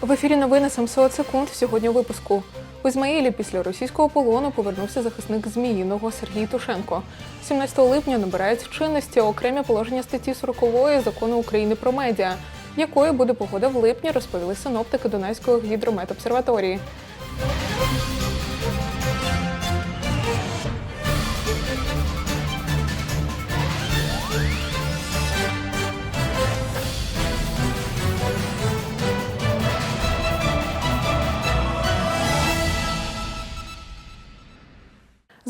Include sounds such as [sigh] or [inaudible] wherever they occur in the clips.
В ефірі новини 700 секунд сьогодні у випуску. У Ізмаїлі після російського полону повернувся захисник Зміїного Сергій Тушенко. 17 липня набирають чинності окремі положення статті 40 закону України про медіа, якою буде погода в липні, розповіли синоптики Дунайської гідрометобсерваторії.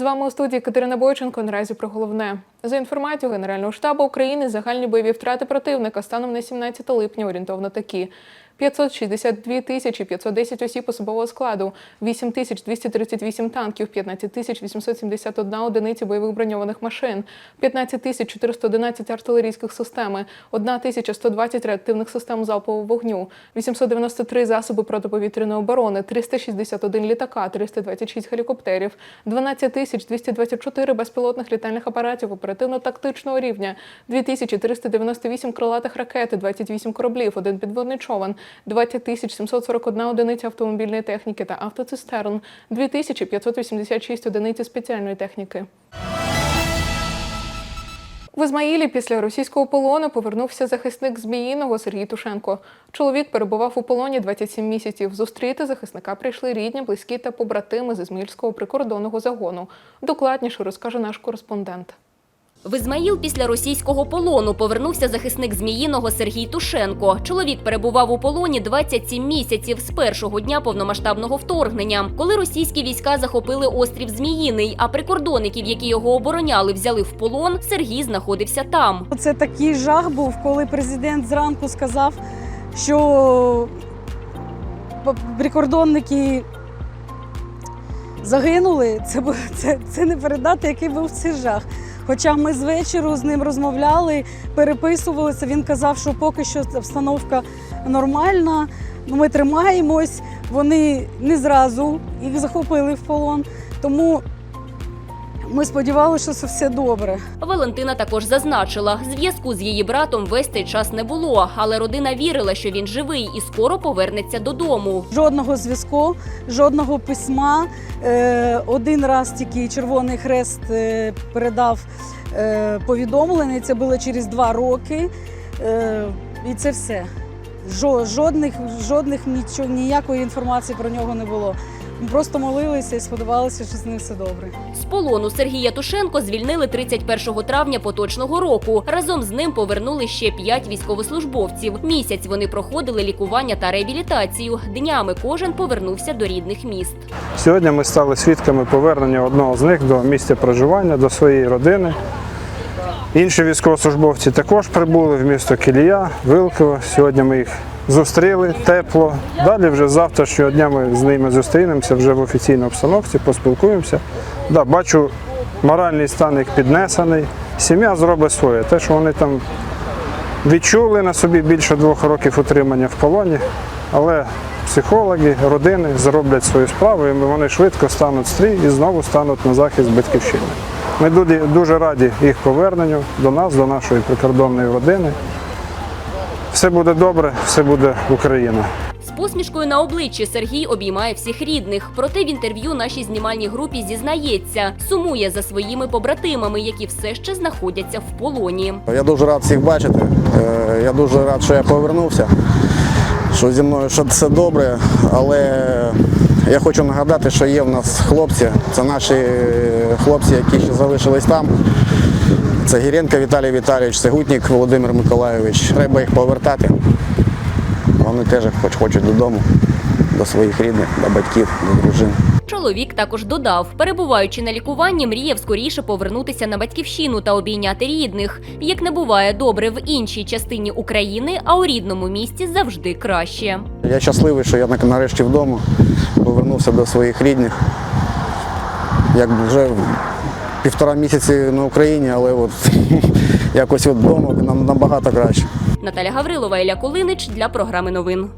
Вами у студії Катерина Бойченко. Наразі про головне. За інформацією Генерального штабу України, загальні бойові втрати противника станом на 17 липня орієнтовно такі. 562 тисячі 510 осіб особового складу, 8 тисяч 238 танків, 15 тисяч 871 одиниці бойових броньованих машин, 15 тисяч 411 артилерійських систем, 1 тисяча 120 реактивних систем залпового вогню, 893 засоби протиповітряної оборони, 361 літака, 326 гелікоптерів, 12 тисяч 224 безпілотних літальних апаратів оперативно-тактичного рівня, 2398 крилатих ракет, 28 кораблів, один підводний човен, 20 741 одиниця автомобільної техніки та автоцистерн, 2586 одиниці спеціальної техніки. В Ізмаїлі після російського полону повернувся захисник Зміїного Сергій Тушенко. Чоловік перебував у полоні 27 місяців. Зустріти захисника прийшли рідні, близькі та побратими з Ізмаїльського прикордонного загону. Докладніше розкаже наш кореспондент. В Ізмаїл після російського полону повернувся захисник Зміїного Сергій Тушенко. Чоловік перебував у полоні 27 місяців з першого дня повномасштабного вторгнення, коли російські війська захопили острів Зміїний, а прикордонників, які його обороняли, взяли в полон. Сергій знаходився там. Це такий жах був, коли президент зранку сказав, що прикордонники загинули. Це, це, це не передати, який був цей жах. Хоча ми з вечора з ним розмовляли, переписувалися. Він казав, що поки що обстановка нормальна, ми тримаємось. Вони не зразу їх захопили в полон. Тому ми сподівалися, що це все добре. Валентина також зазначила, зв'язку з її братом весь цей час не було, але родина вірила, що він живий і скоро повернеться додому. Жодного зв'язку, жодного письма. Е, один раз тільки Червоний Хрест е, передав е, повідомлення. Це було через два роки. І це все. Жодних, жодних нічого, ніякої інформації про нього не було. Ми просто молилися і сподівалися, що з ним все добре. З полону Сергія Тушенко звільнили 31 травня поточного року. Разом з ним повернули ще п'ять військовослужбовців. Місяць вони проходили лікування та реабілітацію. Днями кожен повернувся до рідних міст. Сьогодні ми стали свідками повернення одного з них до місця проживання, до своєї родини. Інші військовослужбовці також прибули в місто Кілія, Вилково. Сьогодні ми їх зустріли тепло. Далі вже з завтрашнього дня ми з ними зустрінемося вже в офіційній обстановці, поспілкуємося. Да, бачу, моральний стан їх піднесений. Сім'я зробить своє. Те, що вони там відчули на собі більше двох років утримання в полоні, але психологи, родини зроблять свою справу, і вони швидко стануть стрій і знову стануть на захист батьківщини. Ми дуже раді їх поверненню до нас, до нашої прикордонної родини. Все буде добре, все буде Україна. З посмішкою на обличчі Сергій обіймає всіх рідних. Проте в інтерв'ю нашій знімальній групі зізнається, сумує за своїми побратимами, які все ще знаходяться в полоні. Я дуже рад всіх бачити. Е, Я дуже рад, що я повернувся, що зі мною що все добре, але я хочу нагадати, що є в нас хлопці. Це наші хлопці, які ще залишились там. Це Гіренко Віталій Віталійович, це Гутнік Володимир Миколайович. Треба їх повертати. Вони теж хоч хочуть додому, до своїх рідних, до батьків, до дружин. Чоловік також додав, перебуваючи на лікуванні, мріяв скоріше повернутися на батьківщину та обійняти рідних. Як не буває добре в іншій частині України, а у рідному місті завжди краще. Я щасливий, що я нарешті вдома повернувся до своїх рідних. Як вже півтора місяці на Україні, але от [laughs] якось от вдома нам набагато краще. Наталя Гаврилова, Ілля Кулинич для програми новин.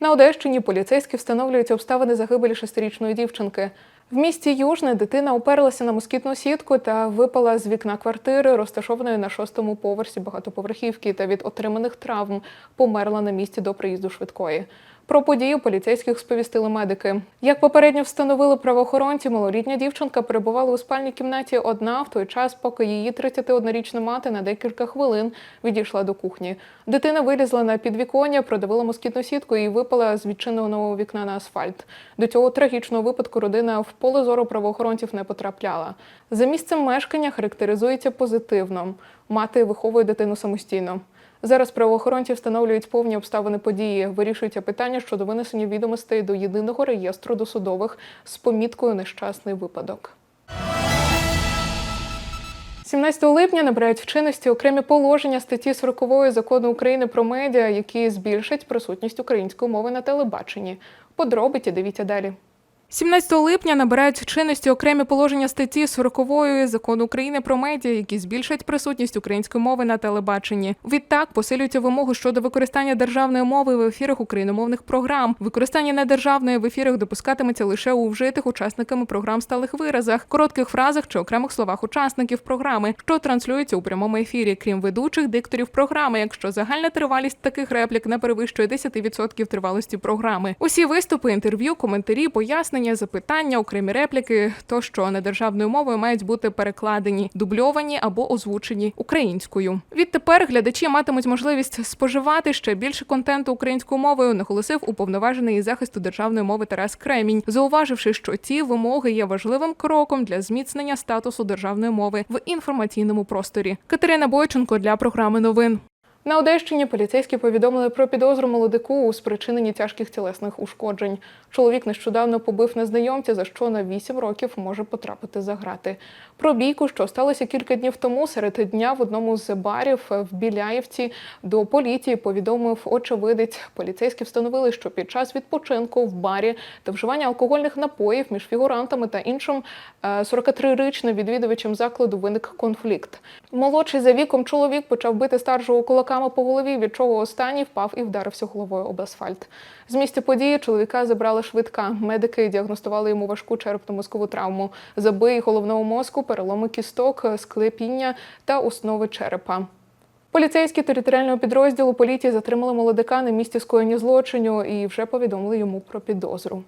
На Одещині поліцейські встановлюють обставини загибелі шестирічної дівчинки. В місті Южне дитина оперлася на москітну сітку та випала з вікна квартири, розташованої на шостому поверсі багатоповерхівки, та від отриманих травм померла на місці до приїзду швидкої. Про подію поліцейських сповістили медики. Як попередньо встановили правоохоронці, малолітня дівчинка перебувала у спальній кімнаті одна в той час, поки її 31-річна мати на декілька хвилин відійшла до кухні. Дитина вилізла на підвіконня, продавила москітну сітку і випала з відчиненого вікна на асфальт. До цього трагічного випадку родина в поле зору правоохоронців не потрапляла. За місцем мешкання характеризується позитивно. Мати виховує дитину самостійно. Зараз правоохоронці встановлюють повні обставини події. Вирішується питання щодо винесення відомостей до єдиного реєстру досудових з поміткою нещасний випадок. 17 липня набирають в чинності окремі положення статті 40 закону України про медіа, які збільшать присутність української мови на телебаченні. Подробиці дивіться далі. 17 липня набирають чинності окремі положення статті 40 закону України про медіа, які збільшать присутність української мови на телебаченні. Відтак посилюються вимоги щодо використання державної мови в ефірах україномовних програм. Використання недержавної в ефірах допускатиметься лише у вжитих учасниками програм сталих виразах, коротких фразах чи окремих словах учасників програми, що транслюються у прямому ефірі, крім ведучих дикторів програми, якщо загальна тривалість таких реплік не перевищує 10% тривалості програми. Усі виступи, інтерв'ю, коментарі, пояснення, запитання, окремі репліки, тощо недержавною мовою мають бути перекладені, дубльовані або озвучені українською. Відтепер глядачі матимуть можливість споживати ще більше контенту українською мовою, наголосив уповноважений захисту державної мови Тарас Кремінь, зауваживши, що ці вимоги є важливим кроком для зміцнення статусу державної мови в інформаційному просторі. Катерина Бойченко для програми новин. На Одещині поліцейські повідомили про підозру молодику у спричиненні тяжких тілесних ушкоджень. Чоловік нещодавно побив незнайомця, за що на 8 років може потрапити за грати. Про бійку, що сталося кілька днів тому, серед дня в одному з барів в Біляєвці до поліції повідомив очевидець. Поліцейські встановили, що під час відпочинку в барі та вживання алкогольних напоїв між фігурантами та іншим е, 43-річним відвідувачем закладу виник конфлікт. Молодший за віком чоловік почав бити старшого кулаками по голові, від чого останній впав і вдарився головою об асфальт. З місця події чоловіка забрала швидка. Медики діагностували йому важку черепно-мозкову травму, забий головного мозку, переломи кісток, склепіння та основи черепа. Поліцейські територіального підрозділу поліції затримали молодика на місці скоєння злочину і вже повідомили йому про підозру.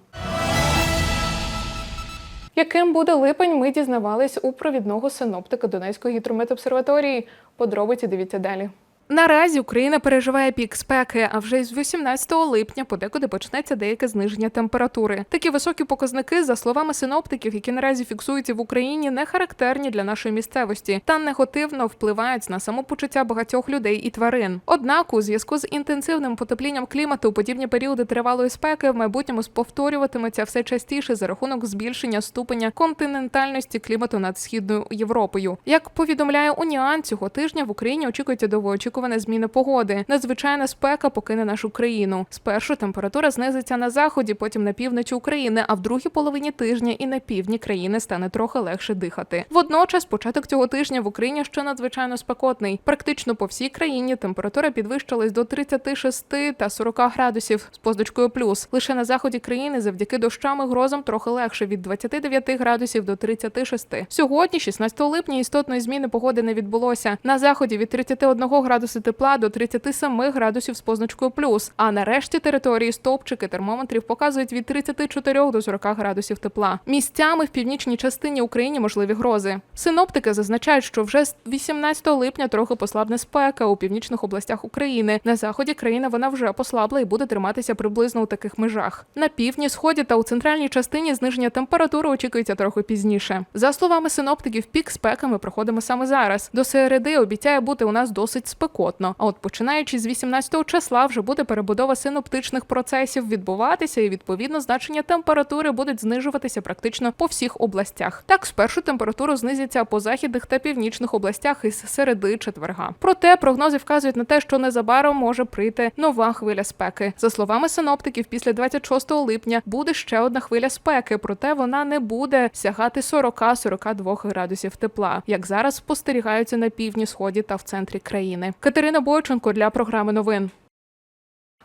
Яким буде липень, ми дізнавались у провідного синоптика Донецької гідрометобсерваторії. Подробиці дивіться далі. Наразі Україна переживає пік спеки, а вже з 18 липня подекуди почнеться деяке зниження температури. Такі високі показники, за словами синоптиків, які наразі фіксуються в Україні, не характерні для нашої місцевості та негативно впливають на самопочуття багатьох людей і тварин. Однак, у зв'язку з інтенсивним потеплінням клімату, подібні періоди тривалої спеки в майбутньому повторюватимуться все частіше за рахунок збільшення ступеня континентальності клімату над східною Європою. Як повідомляє Уніан, цього тижня в Україні очікується довгоочікувана зміна погоди. Надзвичайна спека покине нашу країну. Спершу температура знизиться на заході, потім на півночі України, а в другій половині тижня і на півдні країни стане трохи легше дихати. Водночас, початок цього тижня в Україні ще надзвичайно спекотний. Практично по всій країні температура підвищилась до 36 та 40 градусів з позначкою плюс. Лише на заході країни завдяки дощам і грозам трохи легше від 29 градусів до 36. Сьогодні, 16 липня, істотної зміни погоди не відбулося. На заході від 31 градуса тепла до 37 градусів з позначкою плюс. А на решті території стовпчики термометрів показують від 34 до 40 градусів тепла. Місцями в північній частині України можливі грози. Синоптики зазначають, що вже з 18 липня трохи послабне спека у північних областях України. На заході країни вона вже послабла і буде триматися приблизно у таких межах. На півдні, сході та у центральній частині зниження температури очікується трохи пізніше. За словами синоптиків, пік спеки ми проходимо саме зараз. До середи обіцяє бути у нас досить спекотно. А от починаючи з 18 числа вже буде перебудова синоптичних процесів відбуватися, і відповідно значення температури будуть знижуватися практично по всіх областях. Так, спершу температура знизиться по західних та північних областях із середи четверга. Проте прогнози вказують на те, що незабаром може прийти нова хвиля спеки. За словами синоптиків, після 26 липня буде ще одна хвиля спеки, проте вона не буде сягати 40-42 градусів тепла, як зараз спостерігаються на півдні, сході та в центрі країни. Катерина Бойченко для програми новин.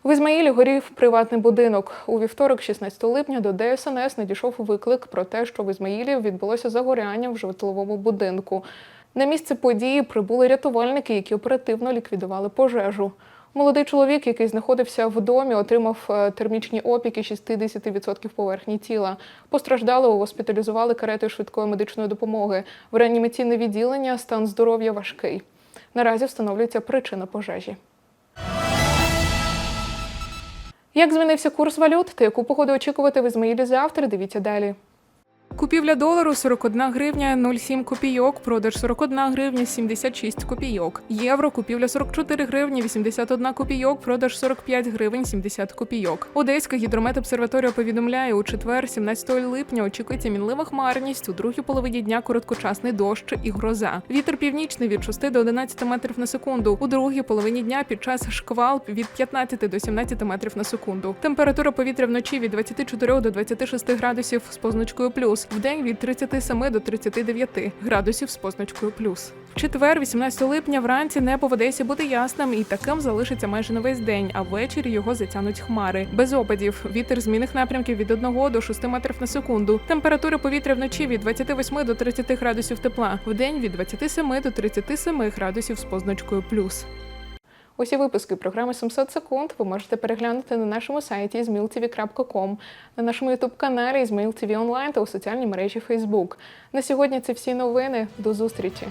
В Ізмаїлі горів приватний будинок. У вівторок, 16 липня, до ДСНС надійшов виклик про те, що в Ізмаїлі відбулося загоряння в житловому будинку. На місце події прибули рятувальники, які оперативно ліквідували пожежу. Молодий чоловік, який знаходився в домі, отримав е, термічні опіки 60% поверхні тіла. Постраждалого госпіталізували каретою швидкої медичної допомоги. В реанімаційне відділення стан здоров'я важкий. Наразі встановлюється причина пожежі. Як змінився курс валют та яку погоду очікувати в Ізмаїлі завтра? Дивіться далі. Купівля долару 41 гривня 07 копійок, продаж 41 гривня 76 копійок. Євро купівля 44 гривні 81 копійок, продаж 45 гривень 70 копійок. Одеська гідрометобсерваторія повідомляє, у четвер, 17 липня, очікується мінлива хмарність, у другій половині дня короткочасний дощ і гроза. Вітер північний від 6 до 11 метрів на секунду. У другій половині дня під час шквал від 15 до 17 метрів на секунду. Температура повітря вночі від 24 до 26 градусів з позначкою плюс. В день від 37 до 39 градусів з позначкою плюс. В четвер, 18 липня, вранці небо в Одесі буде ясним і таким залишиться майже на весь день, а ввечері його затянуть хмари. Без опадів. Вітер змінних напрямків від 1 до 6 метрів на секунду. Температура повітря вночі від 28 до 30 градусів тепла. В день від 27 до 37 градусів з позначкою плюс. Усі випуски програми 700 секунд ви можете переглянути на нашому сайті zmiltv.com, на нашому ютуб-каналі ТВ онлайн та у соціальній мережі Facebook. На сьогодні це всі новини. До зустрічі!